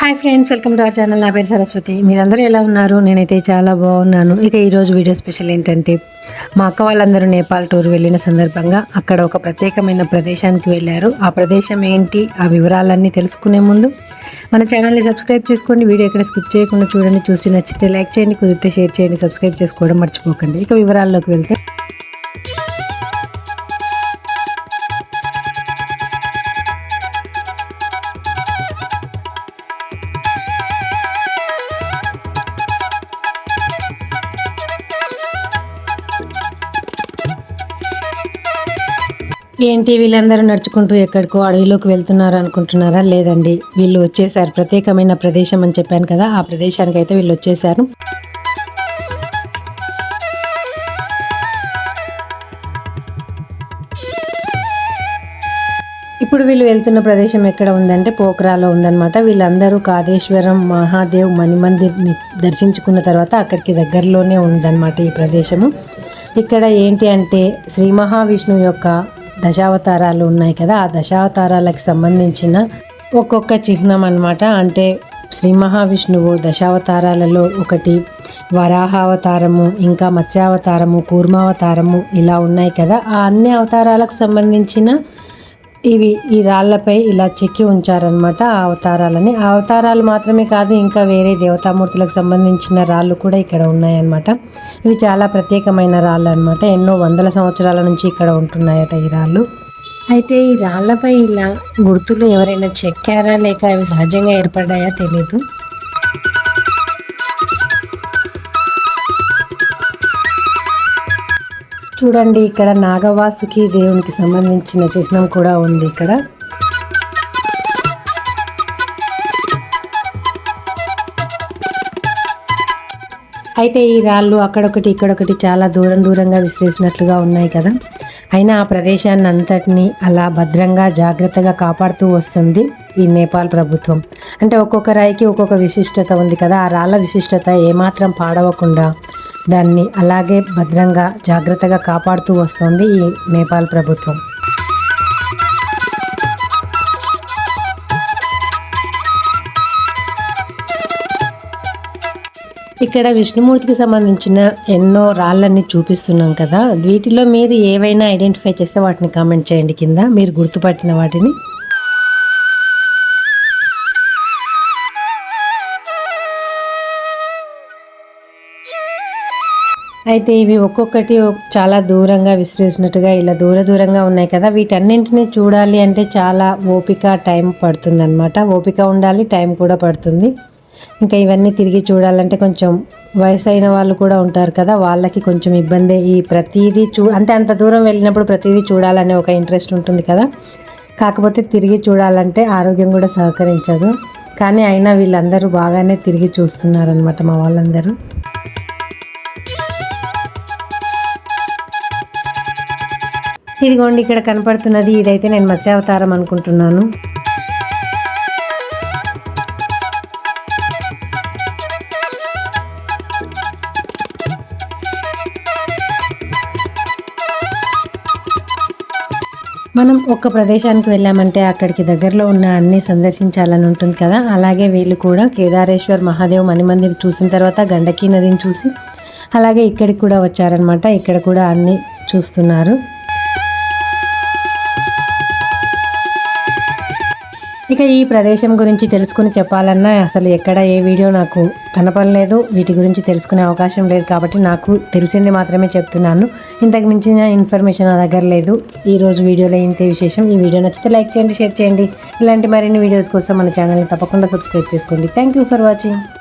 Hi friends welcome to our channel. నా పేరు సరస్వతి. మీరందరూ ఎలా ఉన్నారు? నేనైతే చాలా బాగున్నాను. ఇక ఈరోజు వీడియో స్పెషల్ ఏంటంటే మా అక్క వాళ్ళందరూ నేపాల్ టూర్ వెళ్ళిన సందర్భంగా అక్కడ ఒక ప్రత్యేకమైన ప్రదేశానికి వెళ్ళారు. ఆ ప్రదేశం ఏంటి? ఆ వివరాలన్నీ తెలుసుకునే ముందు మన ఛానల్ని సబ్స్క్రైబ్ చేసుకోండి. వీడియో ఎక్కడ స్కిప్ చేయకుండా చూడండి. చూసి నచ్చితే లైక్ చేయండి కుదిరితే షేర్ చేయండి సబ్స్క్రైబ్ చేసుకోవడం మర్చిపోకండి. ఇక వివరాల్లోకి వెళ్తే ఏంటి వీళ్ళందరూ నడుచుకుంటూ ఎక్కడికో అడవిలోకి వెళ్తున్నారు అనుకుంటున్నారా? లేదండి. వీళ్ళు వచ్చేసారు. ప్రత్యేకమైన ప్రదేశం అని చెప్పాను కదా ఆ ప్రదేశానికి అయితే వీళ్ళు వచ్చేసారు. ఇప్పుడు వీళ్ళు వెళ్తున్న ప్రదేశం ఎక్కడ ఉందంటే పోక్రాలో ఉందన్నమాట. వీళ్ళందరూ కాదేశ్వరం మహాదేవ్ మణిమందిర్ని దర్శించుకున్న తర్వాత అక్కడికి దగ్గరలోనే ఉందన్నమాట ఈ ప్రదేశము. ఇక్కడ ఏంటి అంటే శ్రీ మహావిష్ణువు యొక్క దశావతారాలు ఉన్నాయి కదా ఆ దశావతారాలకు సంబంధించిన ఒక్కొక్క చిహ్నం అనమాట అంటే శ్రీ మహావిష్ణువు దశావతారాలలో ఒకటి వరాహావతారము ఇంకా మత్స్యావతారము కూర్మావతారము ఇలా ఉన్నాయి కదా. ఆ అన్ని అవతారాలకు సంబంధించిన ఇవి ఈ రాళ్ళపై ఇలా చెక్కి ఉంచారనమాట ఆ అవతారాలని. ఆ అవతారాలు మాత్రమే కాదు ఇంకా వేరే దేవతామూర్తులకు సంబంధించిన రాళ్ళు కూడా ఇక్కడ ఉన్నాయన్నమాట. ఇవి చాలా ప్రత్యేకమైన రాళ్ళు అనమాట ఎన్నో వందల సంవత్సరాల నుంచి ఇక్కడ ఉంటున్నాయట ఈ రాళ్ళు. అయితే ఈ రాళ్ళపై ఇలా గుర్తులు ఎవరైనా చెక్కారా లేక అవి సహజంగా ఏర్పడ్డాయా తెలీదు. చూడండి ఇక్కడ నాగవాసుకి దేవునికి సంబంధించిన చిహ్నం కూడా ఉంది ఇక్కడ. అయితే ఈ రాళ్ళు అక్కడొకటి ఇక్కడొకటి చాలా దూరం దూరంగా విసిరేసినట్లుగా ఉన్నాయి కదా. అయినా ఆ ప్రదేశాన్ని అంతటిని అలా భద్రంగా జాగ్రత్తగా కాపాడుతూ వస్తుంది ఈ నేపాల్ ప్రభుత్వం. అంటే ఒక్కొక్క రాయికి ఒక్కొక్క విశిష్టత ఉంది కదా. ఆ రాళ్ళ విశిష్టత ఏమాత్రం పాడవకుండా దాన్ని అలాగే భద్రంగా జాగ్రత్తగా కాపాడుతూ వస్తోంది ఈ నేపాల్ ప్రభుత్వం. ఇక్కడ విష్ణుమూర్తికి సంబంధించిన ఎన్నో రాళ్ళన్ని చూపిస్తున్నాం కదా. వీటిలో మీరు ఏవైనా ఐడెంటిఫై చేస్తే వాటిని కామెంట్ చేయండి కింద. మీరు గుర్తుపట్టిన వాటిని. అయితే ఇవి ఒక్కొక్కటి చాలా దూరంగా విసిరేసినట్టుగా ఇలా దూర దూరంగా ఉన్నాయి కదా. వీటన్నింటినీ చూడాలి అంటే చాలా ఓపిక టైం పడుతుంది అనమాట ఓపిక ఉండాలి టైం కూడా పడుతుంది. ఇంకా ఇవన్నీ తిరిగి చూడాలంటే కొంచెం వయసు అయిన వాళ్ళు కూడా ఉంటారు కదా. వాళ్ళకి కొంచెం ఇబ్బంది ఈ ప్రతిదీ చూ అంటే అంత దూరం వెళ్ళినప్పుడు ప్రతిదీ చూడాలనే ఒక ఇంట్రెస్ట్ ఉంటుంది కదా. కాకపోతే తిరిగి చూడాలంటే ఆరోగ్యం కూడా సహకరించదు. కానీ అయినా వీళ్ళందరూ బాగానే తిరిగి చూస్తున్నారనమాట మా వాళ్ళందరూ. ఇదిగోండి ఇక్కడ కనపడుతున్నది. ఇదైతే నేను మత్స్యావతారం అనుకుంటున్నాను. మనం ఒక్క ప్రదేశానికి వెళ్ళామంటే అక్కడికి దగ్గరలో ఉన్న అన్ని సందర్శించాలని ఉంటుంది కదా. అలాగే వీళ్ళు కూడా కేదారేశ్వర్ మహాదేవ్ మణిమందిర్ చూసిన తర్వాత గండకీ నదిని చూసి అలాగే ఇక్కడికి కూడా వచ్చారనమాట ఇక్కడ కూడా అన్ని చూస్తున్నారు. ఇక ఈ ప్రదేశం గురించి తెలుసుకుని చెప్పాలన్నా అసలు ఎక్కడ ఏ వీడియో నాకు కనపడలేదు. వీటి గురించి తెలుసుకునే అవకాశం లేదు కాబట్టి నాకు తెలిసింది మాత్రమే చెప్తున్నాను. ఇంతకు మించిన ఇన్ఫర్మేషన్ నా దగ్గర లేదు. ఈరోజు వీడియోలో ఇంతే విశేషం. ఈ వీడియో నచ్చితే లైక్ చేయండి షేర్ చేయండి. ఇలాంటి మరిన్ని వీడియోస్ కోసం మన ఛానల్ని తప్పకుండా సబ్స్క్రైబ్ చేసుకోండి. Thank you for watching